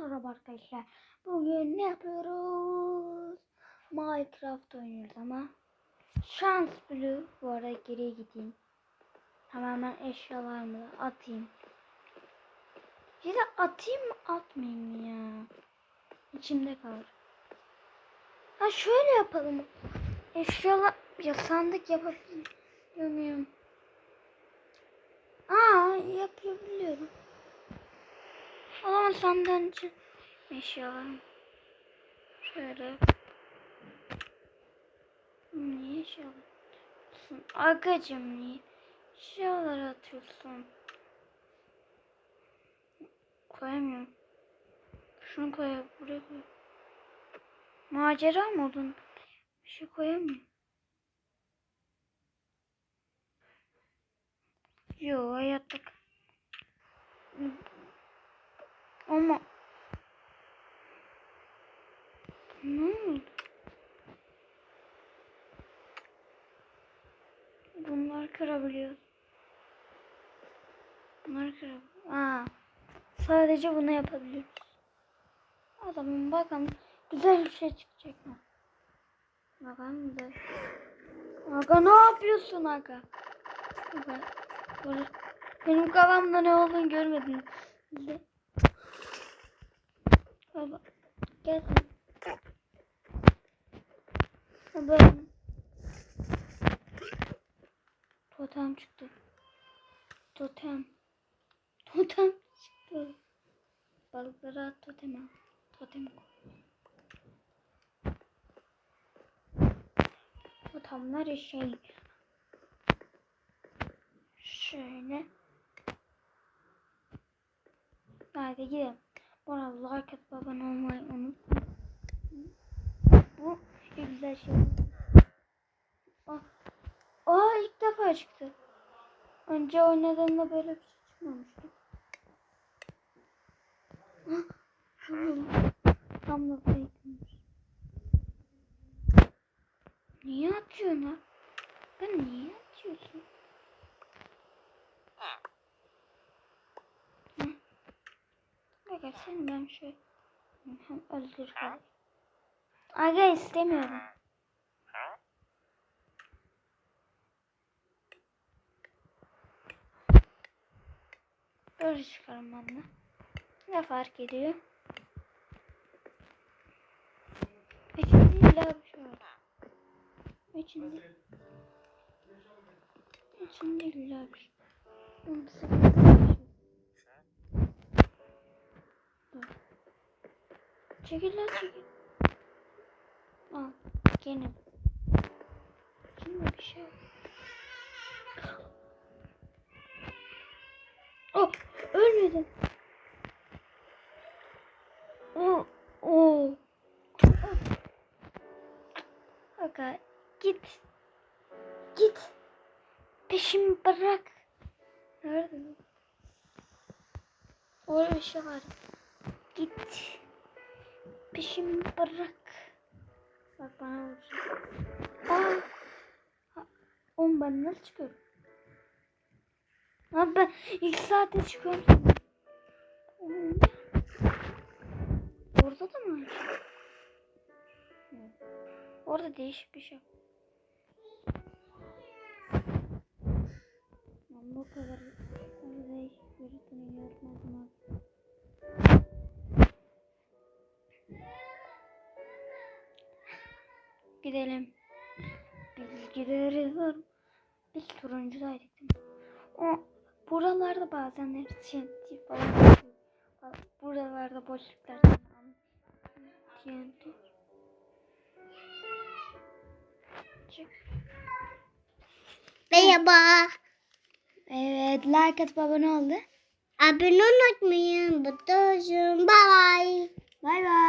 Merhaba arkadaşlar. Bugün ne yapıyoruz? Minecraft oynuyoruz ama şans blue bu arada geriye gideyim. Tamamen eşyalarımı atayım. Ya da atayım mı atmayayım mı ya? İçimde kalır. Ha şöyle yapalım. Eşyalar ya sandık yapabiliyor muyum? Aa yapabiliyorum. Sandığın için eşyalarım. Şöyle. Niye eşyalar atıyorsun? Agacım niye eşyalar atıyorsun? Koyamıyorum. Şunu koy, buraya koy. Macera modun. Bir şey koyamıyorum. Yo hayatta. Ama ne oldu? Bunlar kırabiliyor. Bunlar kırabiliyor. Aa, sadece bunu yapabiliyoruz. Adamın bakalım güzel bir şey çıkacak mı? Bakalım güzel. Aga ne yapıyorsun aga? Benim kafamda ne olduğunu görmedin. Baba. Gel. Baba. Totem çıktı. Totem. Totem çıktı. Balıklara at totemi. al. Totem koy. Totemler şey. Şöyle. Haydi gidelim. Arada like atıp abone olmayı unutmayın. Bu en güzel şey. Aa, aa ilk defa çıktı. Önce oynadığımda böyle bir şey çıkmamıştı. Ah. Tam da fake'miş. Niye atıyorsun lan? Ben niye atıyorsun? Sen ben şu hem öldür. Aga istemiyorum. Böyle çıkarım ben de. Ne fark ediyor? İçinde illa bir şey var. İçinde. İçinde illa bir şey. Onu sıkıntı bir şey. Dur. Çekil lan çekil. Al. Gene. Şimdi bir şey. Oh, ölmedim. Oh, oh. Aga git. Git. Peşimi bırak. Nerede? Orada bir şey var. Git. Peşimi bırak. Bak bana vuracak. Aa. Ha, Oğlum ben nasıl çıkıyorum? Abi ben ilk saatte çıkıyorum. Orada da mı? Orada değişik bir şey. Ben bu kadar değişik birisini görmedim Gidelim. Biz gideriz. Biz turuncudaydık değil mi? O buralarda bazen TNT falan. Buralarda boşluklar. TNT. Çık. Merhaba. Evet, like atıp abone oldu. Abone olmayı unutmayın. Bye bye. Bay bay.